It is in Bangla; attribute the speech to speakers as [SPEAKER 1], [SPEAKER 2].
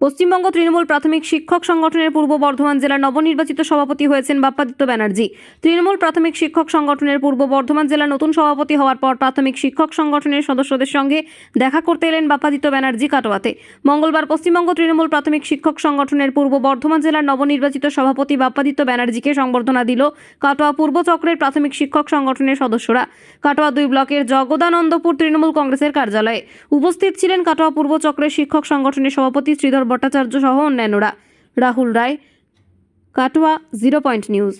[SPEAKER 1] পশ্চিমবঙ্গ তৃণমূল প্রাথমিক শিক্ষক সংগঠনের পূর্ব বর্ধমান জেলার নবনির্বাচিত সভাপতি হয়েছেন বাপ্পাদিত্য ব্যানার্জি। তৃণমূল প্রাথমিক শিক্ষক সংগঠনের পূর্ব বর্ধমান জেলার নতুন সভাপতি হওয়ার পর প্রাথমিক শিক্ষক সংগঠনের সদস্যদের সঙ্গে দেখা করতে এলেন বাপ্পাদিত্য ব্যানার্জি কাটোয়াতে। মঙ্গলবার পশ্চিমবঙ্গ তৃণমূল প্রাথমিক শিক্ষক সংগঠনের পূর্ব বর্ধমান জেলার নবনির্বাচিত সভাপতি বাপ্পাদিত্য ব্যানার্জিকে সংবর্ধনা দিল কাটোয়া পূর্ব চক্রের প্রাথমিক শিক্ষক সংগঠনের সদস্যরা। কাটোয়া দুই ব্লকের জগদানন্দপুর তৃণমূল কংগ্রেসের কার্যালয়ে উপস্থিত ছিলেন কাটোয়া পূর্ব চক্রের শিক্ষক সংগঠনের সভাপতি শ্রীধর ভট্টাচার্য সহ অন্যান্যরা। Rahul Roy Katwa zero point news.